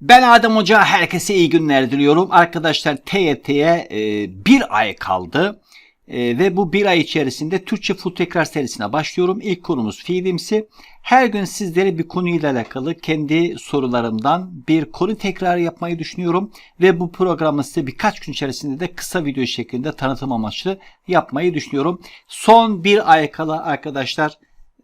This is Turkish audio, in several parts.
Ben Adem Hoca, herkese iyi günler diliyorum. Arkadaşlar TYT'ye e, bir ay kaldı. E, ve bu bir ay içerisinde Türkçe Full Tekrar serisine başlıyorum. İlk konumuz fiilimsi. Her gün sizlere bir konuyla alakalı kendi sorularımdan bir konu tekrar yapmayı düşünüyorum. Ve bu programı size birkaç gün içerisinde de kısa video şeklinde tanıtım amaçlı yapmayı düşünüyorum. Son bir ay kala arkadaşlar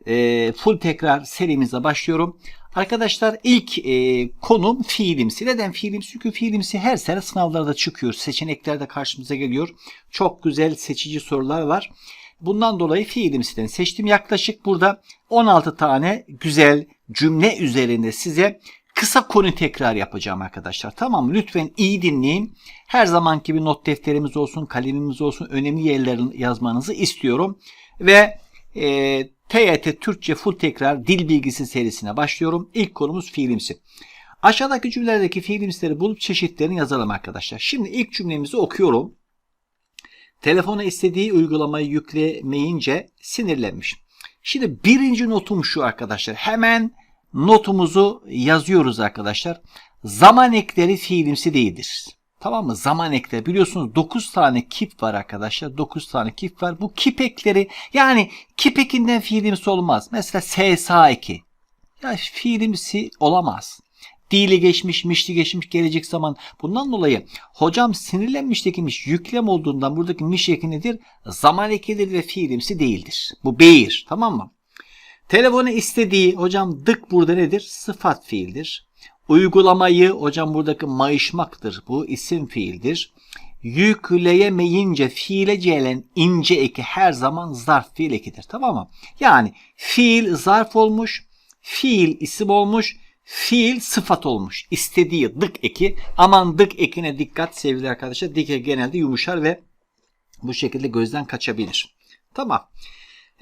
e, full tekrar serimize başlıyorum. Arkadaşlar ilk e, konum fiilimsi. Neden fiilimsi? Çünkü fiilimsi her sene sınavlarda çıkıyor. Seçeneklerde karşımıza geliyor. Çok güzel seçici sorular var. Bundan dolayı fiilimsiden seçtim. Yaklaşık burada 16 tane güzel cümle üzerinde size kısa konu tekrar yapacağım arkadaşlar. Tamam? Lütfen iyi dinleyin. Her zaman gibi not defterimiz olsun, kalemimiz olsun önemli yerlerin yazmanızı istiyorum. Ve e, TYT Türkçe Full Tekrar Dil Bilgisi serisine başlıyorum. İlk konumuz fiilimsi. Aşağıdaki cümlelerdeki fiilimsileri bulup çeşitlerini yazalım arkadaşlar. Şimdi ilk cümlemizi okuyorum. Telefona istediği uygulamayı yüklemeyince sinirlenmiş. Şimdi birinci notum şu arkadaşlar. Hemen notumuzu yazıyoruz arkadaşlar. Zaman ekleri fiilimsi değildir. Tamam mı? Zaman ekleri. Biliyorsunuz 9 tane kip var arkadaşlar. 9 tane kip var. Bu kip ekleri yani kip ekinden fiilimsi olmaz. Mesela SSA eki. Ya fiilimsi olamaz. Dili geçmiş, mişli geçmiş, gelecek zaman. Bundan dolayı hocam sinirlenmiş dekimiş yüklem olduğundan buradaki miş eki nedir? Zaman ekidir ve fiilimsi değildir. Bu beyir. Tamam mı? Telefonu istediği hocam dık burada nedir? Sıfat fiildir. Uygulamayı hocam buradaki mayışmaktır. Bu isim fiildir. Yükleyemeyince fiile gelen ince eki her zaman zarf fiil ekidir. Tamam mı? Yani fiil zarf olmuş, fiil isim olmuş, fiil sıfat olmuş. İstediği dık eki. Aman dık ekine dikkat sevgili arkadaşlar. Dik eki genelde yumuşar ve bu şekilde gözden kaçabilir. Tamam.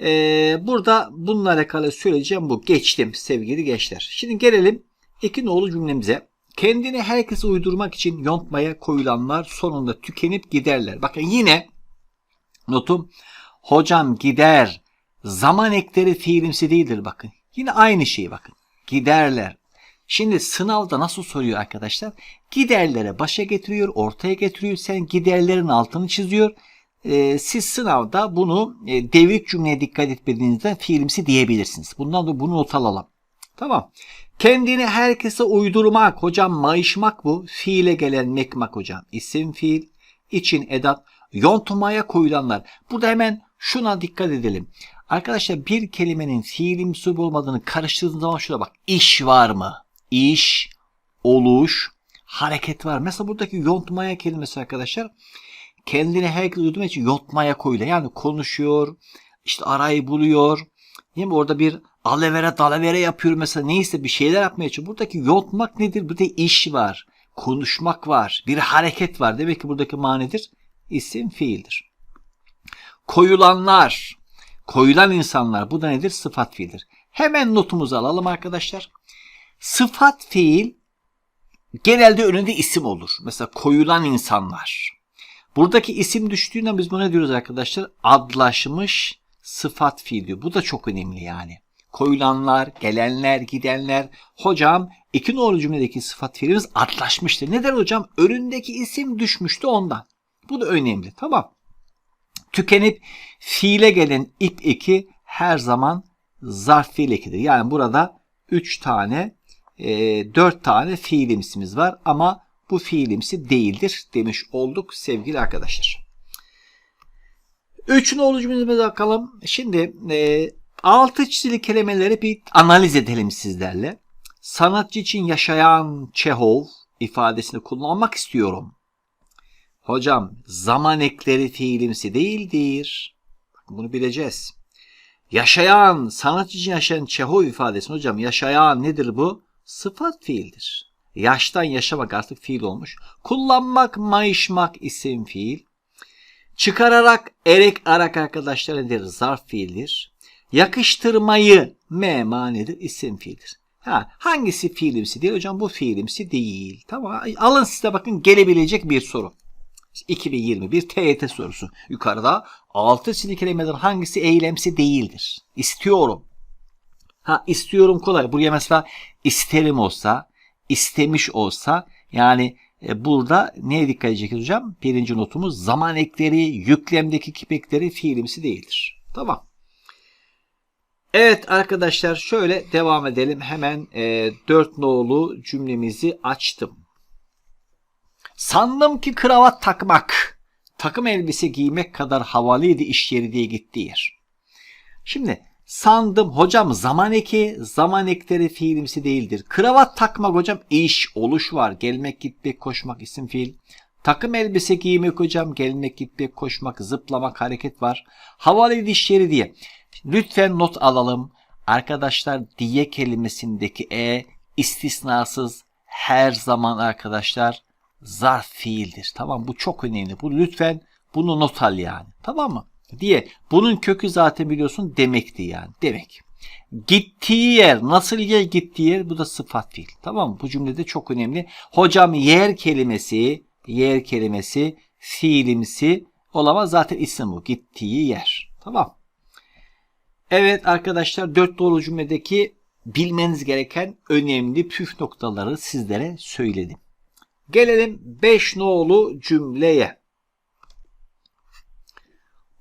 Ee, burada bununla alakalı söyleyeceğim bu. Geçtim sevgili gençler. Şimdi gelelim iki nolu cümlemize. Kendini herkese uydurmak için yontmaya koyulanlar sonunda tükenip giderler. Bakın yine notum hocam gider zaman ekleri fiilimsi değildir bakın. Yine aynı şey bakın. Giderler. Şimdi sınavda nasıl soruyor arkadaşlar? Giderlere başa getiriyor, ortaya getiriyor. Sen giderlerin altını çiziyor. Ee, siz sınavda bunu e, devrik cümleye dikkat etmediğinizden fiilimsi diyebilirsiniz. Bundan da bunu not alalım. Tamam. Kendini herkese uydurmak hocam mayışmak bu. Fiile gelen mekmak hocam. İsim fiil. için edat. Yontmaya koyulanlar. Burada hemen şuna dikkat edelim. Arkadaşlar bir kelimenin fiilimsi olmadığını karıştırdığınız zaman şuna bak. İş var mı? İş, oluş, hareket var. Mesela buradaki yontmaya kelimesi arkadaşlar kendini herkes uydurmak için yontmaya koyuyor. Yani konuşuyor, işte arayı buluyor. Değil mi? Orada bir alevere dalavere yapıyor mesela neyse bir şeyler yapmaya çalışıyor. Buradaki yontmak nedir? Burada iş var, konuşmak var, bir hareket var. Demek ki buradaki manidir isim fiildir. Koyulanlar, koyulan insanlar bu da nedir? Sıfat fiildir. Hemen notumuzu alalım arkadaşlar. Sıfat fiil genelde önünde isim olur. Mesela koyulan insanlar. Buradaki isim düştüğünden biz buna diyoruz arkadaşlar? Adlaşmış sıfat fiil diyor. Bu da çok önemli yani. Koyulanlar, gelenler, gidenler. Hocam iki nolu cümledeki sıfat fiilimiz adlaşmıştır. Neden hocam? Önündeki isim düşmüştü ondan. Bu da önemli. Tamam. Tükenip fiile gelen ip eki her zaman zarf fiil ekidir. Yani burada 3 tane, e, 4 tane fiilimsimiz var ama bu fiilimsi değildir demiş olduk sevgili arkadaşlar. Üç nolu cümlemize bakalım. Şimdi e, altı çizili kelimeleri bir analiz edelim sizlerle. Sanatçı için yaşayan Çehov ifadesini kullanmak istiyorum. Hocam zaman ekleri fiilimsi değildir. Bunu bileceğiz. Yaşayan, sanatçı için yaşayan Çehov ifadesini hocam yaşayan nedir bu? Sıfat fiildir. Yaştan yaşamak artık fiil olmuş. Kullanmak, mayışmak isim fiil. Çıkararak, erek arak arkadaşlar nedir? Zarf fiildir. Yakıştırmayı mema nedir? İsim fiildir. Ha, hangisi fiilimsi değil hocam? Bu fiilimsi değil. Tamam. Alın size bakın gelebilecek bir soru. 2021 TYT sorusu. Yukarıda altı çizili hangisi eylemsi değildir? İstiyorum. Ha istiyorum kolay. Buraya mesela isterim olsa, istemiş olsa yani e, burada neye dikkat edeceğiz hocam? Birinci notumuz zaman ekleri, yüklemdeki kipekleri fiilimsi değildir. Tamam. Evet arkadaşlar şöyle devam edelim. Hemen e, 4 nolu cümlemizi açtım. Sandım ki kravat takmak, takım elbise giymek kadar havalıydı iş yeri diye gitti yer. Şimdi sandım hocam zaman eki, zaman ekleri fiilimsi değildir. Kravat takmak hocam iş, oluş var. Gelmek, gitmek, koşmak isim fiil. Takım elbise giymek hocam gelmek, gitmek, koşmak, zıplamak, hareket var. Havalıydı iş yeri diye. Lütfen not alalım. Arkadaşlar diye kelimesindeki e istisnasız her zaman arkadaşlar zarf fiildir. Tamam bu çok önemli. Bu lütfen bunu not al yani. Tamam mı? Diye. Bunun kökü zaten biliyorsun demekti yani. Demek. Gittiği yer. Nasıl yer gittiği yer? Bu da sıfat fiil. Tamam mı? Bu cümlede çok önemli. Hocam yer kelimesi yer kelimesi fiilimsi olamaz. Zaten isim bu. Gittiği yer. Tamam. Evet arkadaşlar dört doğru cümledeki bilmeniz gereken önemli püf noktaları sizlere söyledim. Gelelim 5 nolu cümleye.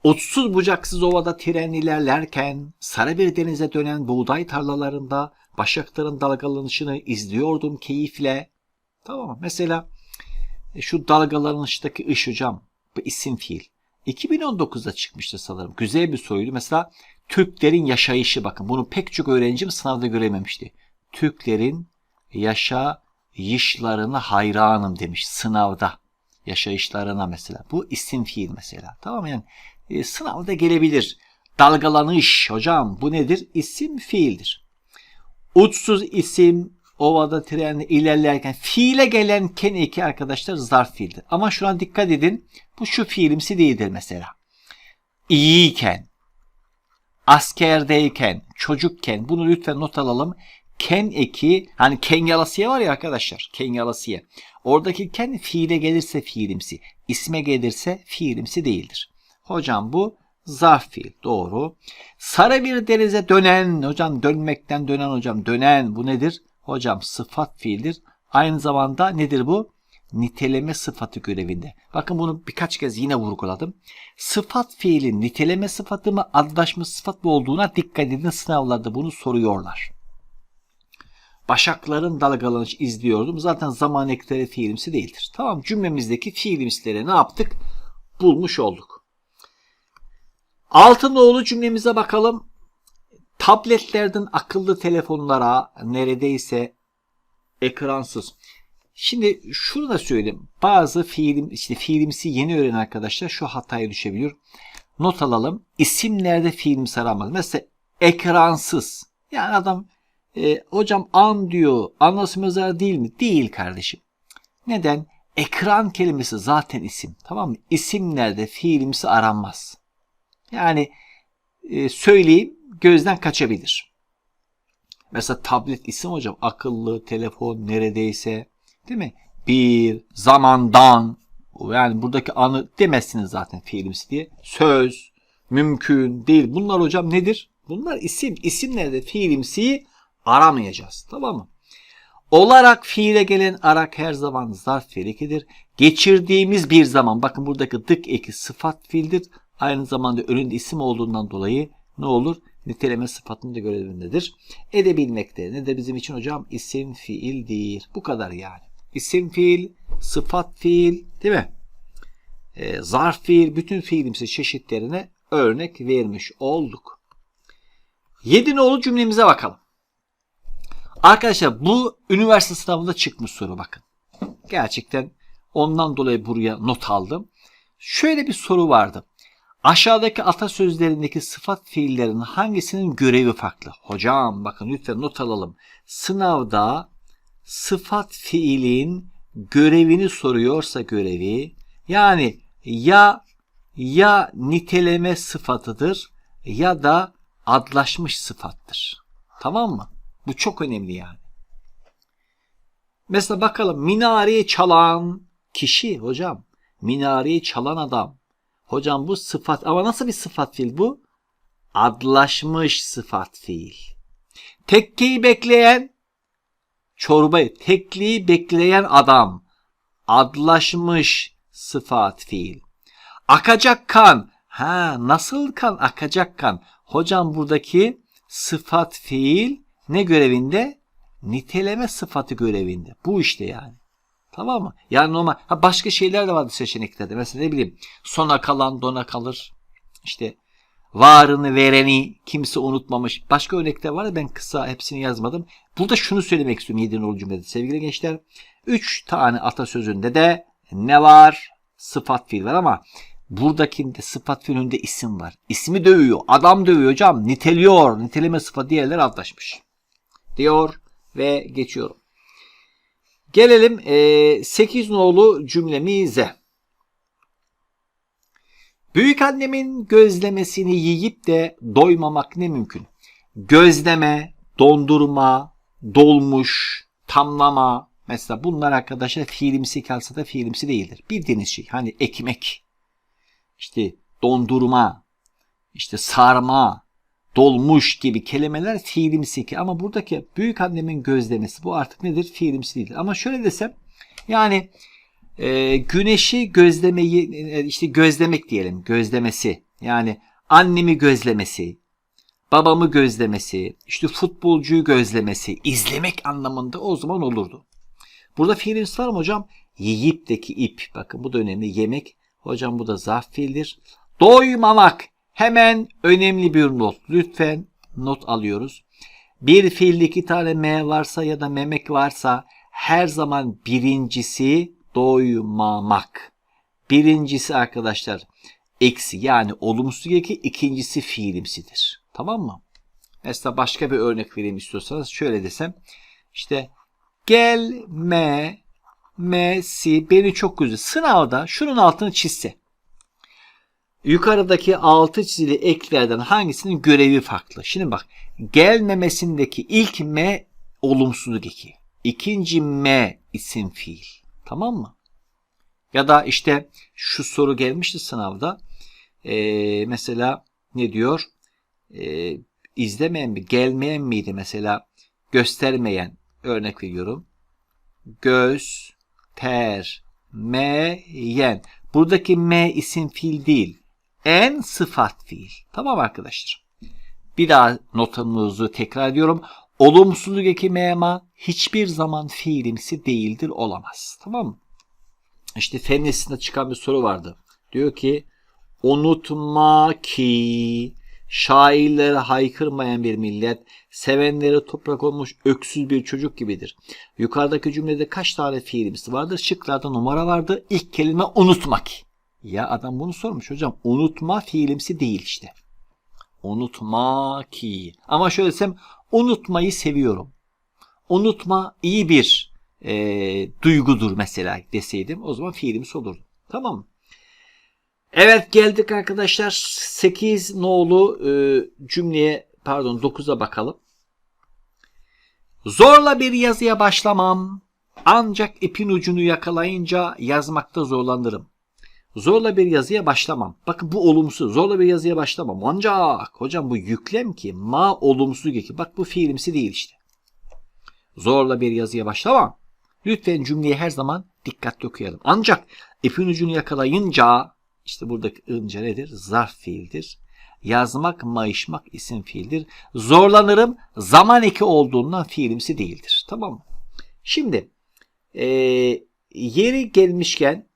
Uçsuz bucaksız ovada tren ilerlerken sarı bir denize dönen buğday tarlalarında başakların dalgalanışını izliyordum keyifle. Tamam? Mesela e, şu dalgalanıştaki iş hocam bu isim fiil. 2019'da çıkmıştı sanırım. Güzel bir soruydu. Mesela Türklerin yaşayışı bakın bunu pek çok öğrencim sınavda görememişti. Türklerin yaşayışlarına hayranım demiş sınavda. Yaşayışlarına mesela. Bu isim fiil mesela. Tamam? Yani e, sınavda gelebilir. Dalgalanış hocam bu nedir? İsim fiildir. Uçsuz isim ovada trenle ilerlerken fiile gelen ken eki arkadaşlar zarf fiildir. Ama şuna dikkat edin. Bu şu fiilimsi değildir mesela. İyiyken, askerdeyken, çocukken bunu lütfen not alalım. Ken eki hani ken yalasıya var ya arkadaşlar. Ken yalasıya. Oradaki ken fiile gelirse fiilimsi. isme gelirse fiilimsi değildir. Hocam bu zarf fiil. Doğru. Sarı bir denize dönen hocam dönmekten dönen hocam dönen bu nedir? Hocam sıfat fiildir. Aynı zamanda nedir bu? Niteleme sıfatı görevinde. Bakın bunu birkaç kez yine vurguladım. Sıfat fiilin niteleme sıfatı mı adlaşma sıfat mı olduğuna dikkat edin sınavlarda bunu soruyorlar. Başakların dalgalanış izliyordum. Zaten zaman ekleri fiilimsi değildir. Tamam cümlemizdeki fiilimsileri ne yaptık? Bulmuş olduk. Altınoğlu cümlemize bakalım. Tabletlerden akıllı telefonlara neredeyse ekransız. Şimdi şunu da söyleyeyim. Bazı fiilim, işte fiilimsi yeni öğrenen arkadaşlar şu hataya düşebiliyor. Not alalım. İsimlerde fiilimsi aramaz. Mesela ekransız. Yani adam e, hocam an diyor. Anlasım özel değil mi? Değil kardeşim. Neden? Ekran kelimesi zaten isim. Tamam mı? İsimlerde fiilimsi aranmaz. Yani e, söyleyeyim gözden kaçabilir. Mesela tablet isim hocam akıllı telefon neredeyse değil mi? Bir zamandan yani buradaki anı demezsiniz zaten fiilimsi diye. Söz, mümkün değil. Bunlar hocam nedir? Bunlar isim. İsimlerde fiilimsiyi aramayacağız. Tamam mı? Olarak fiile gelen arak her zaman zarf fiilidir. Geçirdiğimiz bir zaman bakın buradaki dık eki sıfat fiildir. Aynı zamanda önünde isim olduğundan dolayı ne olur? Niteleme sıfatının da görevindedir. Edebilmekte. Ne de bizim için hocam? isim fiil değil. Bu kadar yani. İsim fiil, sıfat fiil değil mi? E, zarf fiil, bütün fiilimsi çeşitlerine örnek vermiş olduk. Yedi nolu cümlemize bakalım. Arkadaşlar bu üniversite sınavında çıkmış soru bakın. Gerçekten ondan dolayı buraya not aldım. Şöyle bir soru vardı. Aşağıdaki atasözlerindeki sıfat fiillerin hangisinin görevi farklı? Hocam bakın lütfen not alalım. Sınavda sıfat fiilin görevini soruyorsa görevi yani ya ya niteleme sıfatıdır ya da adlaşmış sıfattır. Tamam mı? Bu çok önemli yani. Mesela bakalım minareyi çalan kişi hocam. Minareyi çalan adam. Hocam bu sıfat ama nasıl bir sıfat fiil bu? Adlaşmış sıfat fiil. Tekkeyi bekleyen çorbayı tekliği bekleyen adam. Adlaşmış sıfat fiil. Akacak kan. Ha nasıl kan? Akacak kan. Hocam buradaki sıfat fiil ne görevinde? Niteleme sıfatı görevinde. Bu işte yani. Tamam mı? Yani normal. Ha başka şeyler de vardı seçeneklerde. Mesela ne bileyim sona kalan dona kalır. İşte varını vereni kimse unutmamış. Başka örnekler var da ben kısa hepsini yazmadım. Burada şunu söylemek istiyorum 7 nolu cümlede sevgili gençler. 3 tane atasözünde de ne var? Sıfat fiil var ama buradakinde sıfat fiilinde isim var. İsmi dövüyor. Adam dövüyor hocam. Niteliyor. Niteleme sıfat diğerleri adlaşmış. Diyor ve geçiyorum. Gelelim e, 8 nolu cümlemize. Büyük annemin gözlemesini yiyip de doymamak ne mümkün? Gözleme, dondurma, dolmuş, tamlama. Mesela bunlar arkadaşlar fiilimsi kalsa da fiilimsi değildir. Bildiğiniz şey. Hani ekmek, işte dondurma, işte sarma, dolmuş gibi kelimeler fiilimsi ki. Ama buradaki büyük annemin gözlemesi bu artık nedir? Fiilimsi değil. Ama şöyle desem yani e, güneşi gözlemeyi e, işte gözlemek diyelim gözlemesi yani annemi gözlemesi babamı gözlemesi işte futbolcuyu gözlemesi izlemek anlamında o zaman olurdu. Burada fiilimiz var mı hocam? Yiyip'teki ip bakın bu da önemli yemek hocam bu da zarf fiildir. Doymamak hemen önemli bir not lütfen not alıyoruz. Bir fiilde iki tane M varsa ya da memek varsa her zaman birincisi doymamak. Birincisi arkadaşlar eksi yani olumsuz eki ikincisi fiilimsidir. Tamam mı? Mesela başka bir örnek vereyim istiyorsanız şöyle desem işte gelme mesi beni çok üzdü. Sınavda şunun altını çizse. Yukarıdaki altı çizili eklerden hangisinin görevi farklı? Şimdi bak gelmemesindeki ilk M olumsuzluk eki. İkinci M isim fiil. Tamam mı? Ya da işte şu soru gelmişti sınavda. Ee, mesela ne diyor? Ee, izlemeyen mi? Gelmeyen miydi mesela? Göstermeyen. Örnek veriyorum. Göz, ter, me, yen. Buradaki me isim fiil değil. En sıfat fiil. Tamam arkadaşlar. Bir daha notumuzu tekrar ediyorum. Olumsuzluk eki mema hiçbir zaman fiilimsi değildir olamaz. Tamam mı? İşte fen çıkan bir soru vardı. Diyor ki unutma ki şairlere haykırmayan bir millet sevenleri toprak olmuş öksüz bir çocuk gibidir. Yukarıdaki cümlede kaç tane fiilimsi vardır? Şıklarda numara vardı. İlk kelime unutmak. Ya adam bunu sormuş hocam. Unutma fiilimsi değil işte. Unutma ki. Ama şöyle desem unutmayı seviyorum. Unutma iyi bir e, duygudur mesela deseydim o zaman fiilimiz olurdu. Tamam mı? Evet geldik arkadaşlar 8 nolu e, cümleye pardon 9'a bakalım. Zorla bir yazıya başlamam ancak ipin ucunu yakalayınca yazmakta zorlanırım. Zorla bir yazıya başlamam. Bakın bu olumsuz. Zorla bir yazıya başlamam. Ancak hocam bu yüklem ki ma olumsuz ki. Bak bu fiilimsi değil işte. Zorla bir yazıya başlamam. Lütfen cümleyi her zaman dikkatli okuyalım. Ancak ipin ucunu yakalayınca işte buradaki ınca nedir? Zarf fiildir. Yazmak, mayışmak isim fiildir. Zorlanırım zaman eki olduğundan fiilimsi değildir. Tamam mı? Şimdi e, yeri gelmişken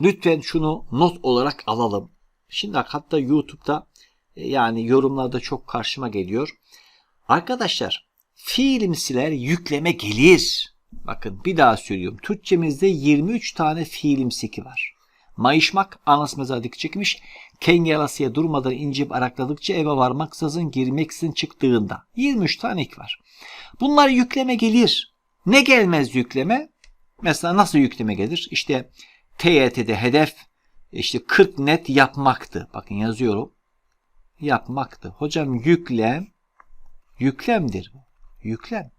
Lütfen şunu not olarak alalım. Şimdi hatta YouTube'da e, yani yorumlarda çok karşıma geliyor. Arkadaşlar fiilimsiler yükleme gelir. Bakın bir daha söylüyorum. Türkçemizde 23 tane fiilimsiki var. Mayışmak anas mezardık çıkmış. Kengelasıya durmadan incip arakladıkça eve varmaksızın girmeksizin çıktığında. 23 tane ek var. Bunlar yükleme gelir. Ne gelmez yükleme? Mesela nasıl yükleme gelir? İşte TYT'de hedef işte 40 net yapmaktı. Bakın yazıyorum. Yapmaktı. Hocam yüklem yüklemdir. Yüklem.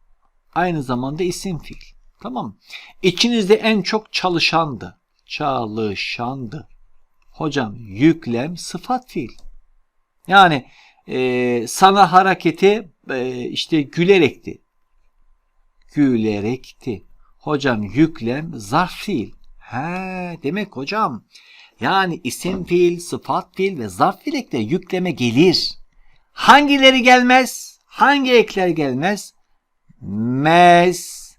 Aynı zamanda isim fiil. Tamam? İçinizde en çok çalışandı. Çalışandı. Hocam yüklem sıfat fiil. Yani e, sana hareketi e, işte gülerekti. gülerekti. Hocam yüklem zarf fiil. He demek hocam. Yani isim fiil, sıfat fiil ve zarf fiil ekleri yükleme gelir. Hangileri gelmez? Hangi ekler gelmez? Mez,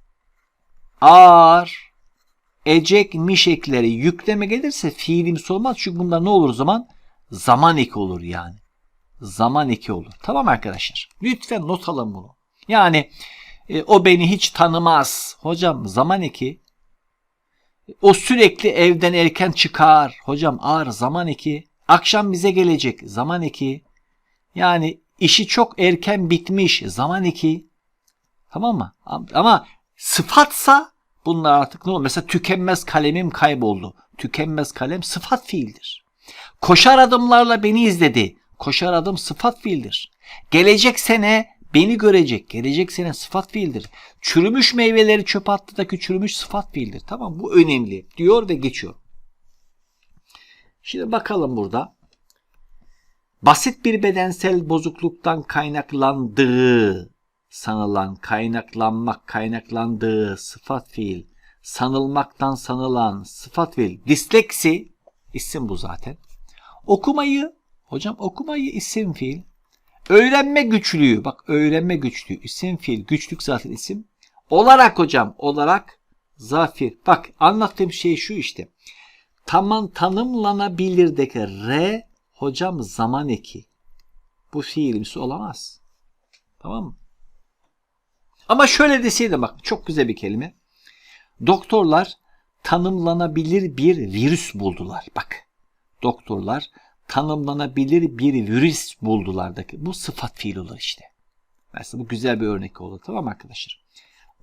ar, ecek, miş ekleri yükleme gelirse fiilimsi olmaz. Çünkü bunlar ne olur o zaman? Zaman eki olur yani. Zaman eki olur. Tamam arkadaşlar. Lütfen not alın bunu. Yani e, o beni hiç tanımaz. Hocam zaman eki. O sürekli evden erken çıkar. Hocam ağır zaman eki. Akşam bize gelecek. Zaman eki. Yani işi çok erken bitmiş. Zaman eki. Tamam mı? Ama sıfatsa bunlar artık ne olur? Mesela tükenmez kalemim kayboldu. Tükenmez kalem sıfat fiildir. Koşar adımlarla beni izledi. Koşar adım sıfat fiildir. Gelecek sene beni görecek. Gelecek sene sıfat fiildir. Çürümüş meyveleri çöp attıdaki çürümüş sıfat fiildir. Tamam bu önemli diyor ve geçiyor. Şimdi bakalım burada. Basit bir bedensel bozukluktan kaynaklandığı sanılan, kaynaklanmak, kaynaklandığı sıfat fiil, sanılmaktan sanılan sıfat fiil, disleksi isim bu zaten. Okumayı, hocam okumayı isim fiil. Öğrenme güçlüğü, bak öğrenme güçlüğü isim fiil, güçlük zaten isim. Olarak hocam, olarak zafir. Bak anlattığım şey şu işte. Tamam tanımlanabilirdeki re hocam zaman eki. Bu fiilimsi olamaz. Tamam mı? Ama şöyle deseydim bak çok güzel bir kelime. Doktorlar tanımlanabilir bir virüs buldular. Bak doktorlar tanımlanabilir bir virüs buldulardaki bu sıfat fiil olur işte. Mesela bu güzel bir örnek oldu tamam arkadaşlar?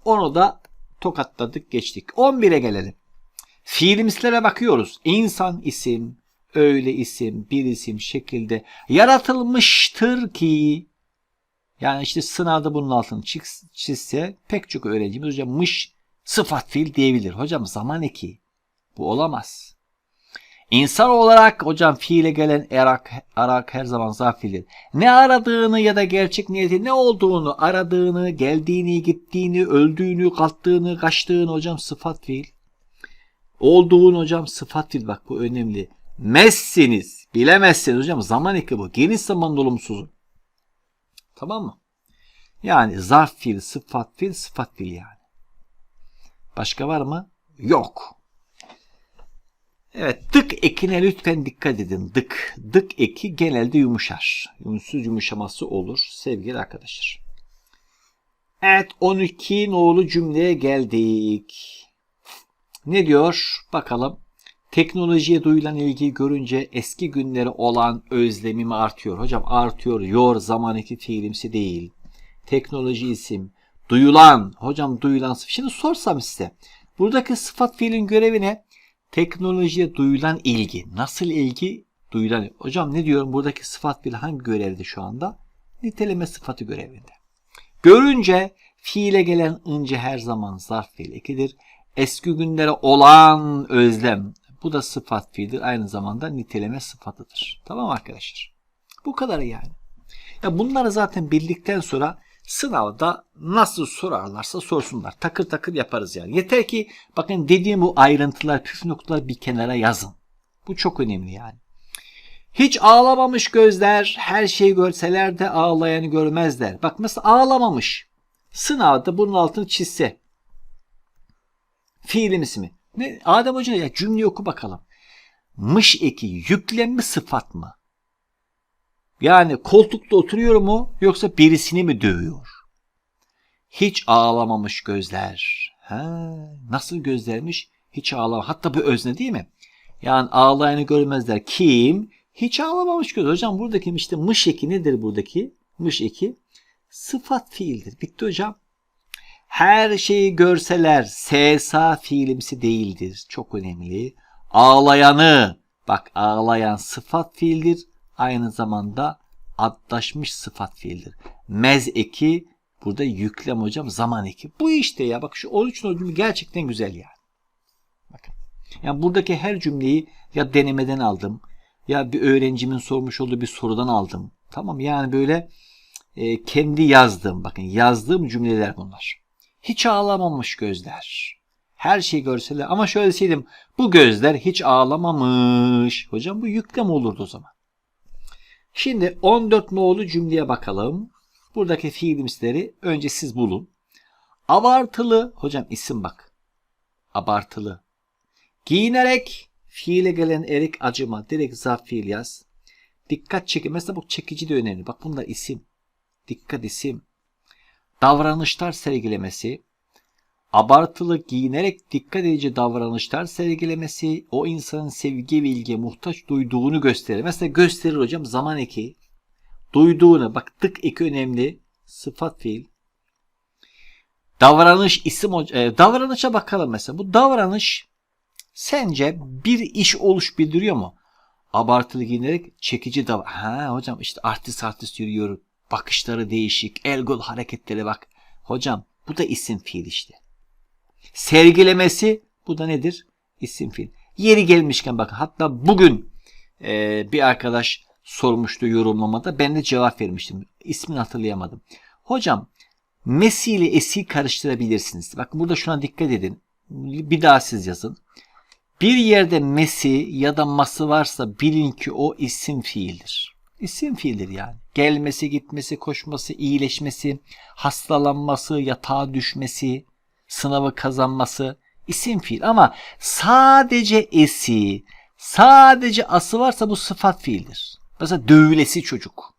Onu da tokatladık geçtik. 11'e gelelim. Fiilimslere bakıyoruz. İnsan isim, öyle isim, bir isim şekilde yaratılmıştır ki yani işte sınavda bunun altını çizse pek çok öğrencimiz hocam mış sıfat fiil diyebilir. Hocam zaman eki. Bu olamaz. İnsan olarak hocam fiile gelen erak, arak her zaman zarf fiildir. Ne aradığını ya da gerçek niyeti ne olduğunu aradığını, geldiğini, gittiğini, öldüğünü, kalktığını, kaçtığını hocam sıfat fiil. Olduğun hocam sıfat fiil bak bu önemli. Mezsiniz, bilemezsiniz hocam zaman eki bu. Geniş zaman dolumsuzu. Tamam mı? Yani zarf fiil, sıfat fiil, sıfat fiil yani. Başka var mı? Yok. Evet dık ekine lütfen dikkat edin. Dık. Dık eki genelde yumuşar. Yumsuz yumuşaması olur sevgili arkadaşlar. Evet 12 nolu cümleye geldik. Ne diyor? Bakalım. Teknolojiye duyulan ilgi görünce eski günleri olan özlemim artıyor. Hocam artıyor. Yor zamaneki fiilimsi değil. Teknoloji isim. Duyulan. Hocam duyulan. Şimdi sorsam size. Buradaki sıfat fiilin görevi ne? Teknolojiye duyulan ilgi. Nasıl ilgi? Duyulan. Hocam ne diyorum? Buradaki sıfat fiil hangi görevde şu anda? Niteleme sıfatı görevinde. Görünce fiile gelen ince her zaman zarf fiil ekidir. Eski günlere olan özlem. Bu da sıfat fiildir. Aynı zamanda niteleme sıfatıdır. Tamam arkadaşlar. Bu kadar yani. Ya bunları zaten bildikten sonra sınavda nasıl sorarlarsa sorsunlar. Takır takır yaparız yani. Yeter ki bakın dediğim bu ayrıntılar, püf noktalar bir kenara yazın. Bu çok önemli yani. Hiç ağlamamış gözler her şeyi görseler de ağlayanı görmezler. Bak mesela ağlamamış. Sınavda bunun altını çizse. Fiilin ismi. Ne? Adem Hoca ya cümle oku bakalım. Mış eki yüklem mi sıfat mı? Yani koltukta oturuyor mu yoksa birisini mi dövüyor? Hiç ağlamamış gözler. Ha, nasıl gözlermiş? Hiç ağlama. Hatta bu özne değil mi? Yani ağlayanı görmezler. Kim? Hiç ağlamamış göz. Hocam buradaki işte mış eki nedir buradaki? Mış eki sıfat fiildir. Bitti hocam. Her şeyi görseler sesa fiilimsi değildir. Çok önemli. Ağlayanı bak ağlayan sıfat fiildir. Aynı zamanda adlaşmış sıfat fiildir. Mez eki burada yüklem hocam zaman eki. Bu işte ya bak şu 13 cümle gerçekten güzel yani. Bakın. Yani buradaki her cümleyi ya denemeden aldım ya bir öğrencimin sormuş olduğu bir sorudan aldım. Tamam yani böyle e, kendi yazdığım bakın yazdığım cümleler bunlar. Hiç ağlamamış gözler. Her şeyi görseler ama şöyle deseydim bu gözler hiç ağlamamış. Hocam bu yüklem olurdu o zaman. Şimdi 14 nolu cümleye bakalım. Buradaki fiilimsleri önce siz bulun. Abartılı hocam isim bak. Abartılı. Giyinerek fiile gelen erik acıma. Direkt zaf fiil yaz. Dikkat çekin. Mesela bu çekici de önemli. Bak bunlar isim. Dikkat isim. Davranışlar sergilemesi. Abartılı giyinerek dikkat edici davranışlar sergilemesi o insanın sevgi ve ilgiye muhtaç duyduğunu gösterir. Mesela gösterir hocam zaman eki. Duyduğunu bak tık eki önemli. Sıfat fiil. Davranış isim e, davranışa bakalım mesela. Bu davranış sence bir iş oluş bildiriyor mu? Abartılı giyinerek çekici dav. Ha hocam işte artist artist yürüyor. Bakışları değişik. El gol hareketleri bak. Hocam bu da isim fiil işte. Sergilemesi bu da nedir? İsim fiil. Yeri gelmişken bakın hatta bugün e, bir arkadaş sormuştu yorumlamada. Ben de cevap vermiştim. İsmini hatırlayamadım. Hocam Messi ile Esi karıştırabilirsiniz. Bakın burada şuna dikkat edin. Bir daha siz yazın. Bir yerde Messi ya da ması varsa bilin ki o isim fiildir. İsim fiildir yani. Gelmesi, gitmesi, koşması, iyileşmesi, hastalanması, yatağa düşmesi, sınavı kazanması isim fiil. Ama sadece esi, sadece ası varsa bu sıfat fiildir. Mesela dövülesi çocuk.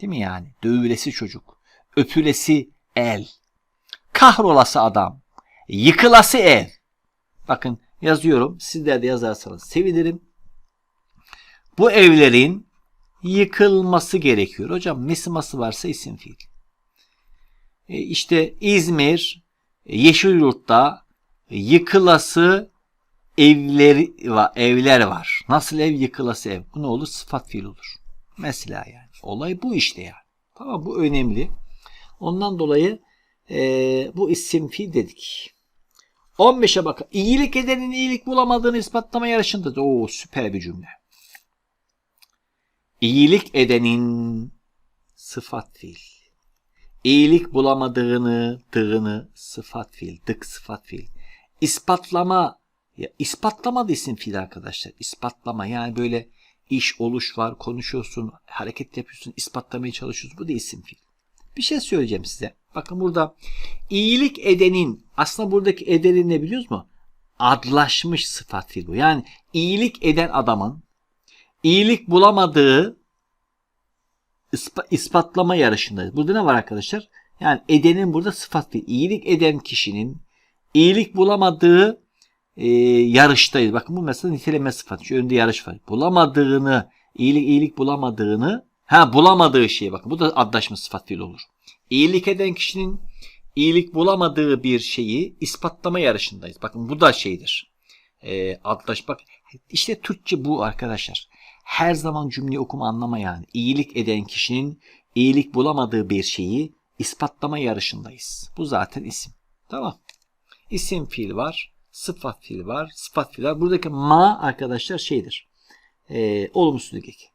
Değil mi yani? Dövülesi çocuk. Öpülesi el. Kahrolası adam. Yıkılası ev. Bakın yazıyorum. Sizler de yazarsanız sevinirim. Bu evlerin yıkılması gerekiyor. Hocam mesiması varsa isim fiil. E işte İzmir Yeşilyurt'ta yıkılası evler var, evler var. Nasıl ev yıkılası ev? Bu ne olur? Sıfat fiil olur. Mesela yani. Olay bu işte yani. Tamam bu önemli. Ondan dolayı e, bu isim fiil dedik. 15'e bakın. İyilik edenin iyilik bulamadığını ispatlama yarışında. Oo süper bir cümle. İyilik edenin sıfat fiil. İyilik bulamadığını, dığını sıfat fiil, dık sıfat fiil. İspatlama, ya ispatlama da isim fiil arkadaşlar. İspatlama yani böyle iş oluş var, konuşuyorsun, hareket yapıyorsun, ispatlamaya çalışıyorsun. Bu da isim fiil. Bir şey söyleyeceğim size. Bakın burada iyilik edenin aslında buradaki edenin ne biliyoruz mu? Adlaşmış sıfat fiil bu. Yani iyilik eden adamın iyilik bulamadığı ispa, ispatlama yarışındayız. Burada ne var arkadaşlar? Yani edenin burada sıfat fiil. İyilik eden kişinin iyilik bulamadığı e, yarıştayız. Bakın bu mesela niteleme sıfatı. Şu önde yarış var. Bulamadığını, iyilik iyilik bulamadığını, ha bulamadığı şeyi bakın. Bu da adlaşma sıfat olur. İyilik eden kişinin iyilik bulamadığı bir şeyi ispatlama yarışındayız. Bakın bu da şeydir. E, adlaşmak. İşte Türkçe bu arkadaşlar. Her zaman cümle okuma anlama yani. İyilik eden kişinin iyilik bulamadığı bir şeyi ispatlama yarışındayız. Bu zaten isim. Tamam. İsim fiil var. Sıfat fiil var. Sıfat fiil var. Buradaki ma arkadaşlar şeydir. E, olumsuzluk eki.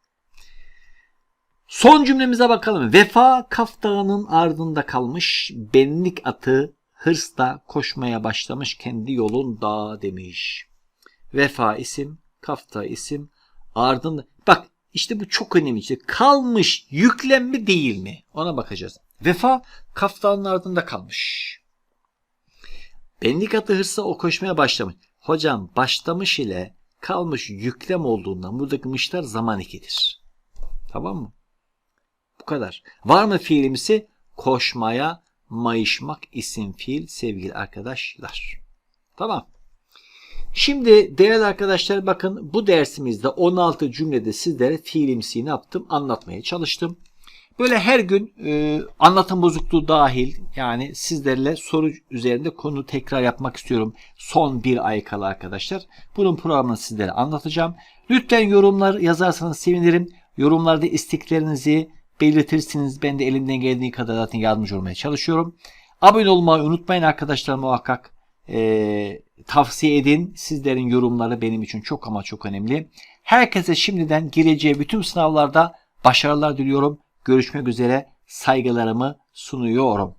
Son cümlemize bakalım. Vefa kaftağının ardında kalmış. Benlik atı hırsla koşmaya başlamış kendi yolunda demiş. Vefa isim, kafta isim, ardında. Bak işte bu çok önemli. İşte kalmış yüklem mi değil mi? Ona bakacağız. Vefa kaftanın ardında kalmış. Benlik atı hırsa o koşmaya başlamış. Hocam başlamış ile kalmış yüklem olduğundan buradaki mışlar zaman ekidir. Tamam mı? Bu kadar. Var mı fiilimsi? Koşmaya, mayışmak isim fiil sevgili arkadaşlar. Tamam. Şimdi değerli arkadaşlar bakın bu dersimizde 16 cümlede sizlere fiilimsi ne yaptım anlatmaya çalıştım. Böyle her gün e, anlatım bozukluğu dahil yani sizlerle soru üzerinde konu tekrar yapmak istiyorum. Son bir ay kala arkadaşlar. Bunun programını sizlere anlatacağım. Lütfen yorumlar yazarsanız sevinirim. Yorumlarda isteklerinizi belirtirsiniz. Ben de elimden geldiği kadar zaten yardımcı olmaya çalışıyorum. Abone olmayı unutmayın arkadaşlar muhakkak. E, tavsiye edin. Sizlerin yorumları benim için çok ama çok önemli. Herkese şimdiden gireceği bütün sınavlarda başarılar diliyorum. Görüşmek üzere saygılarımı sunuyorum.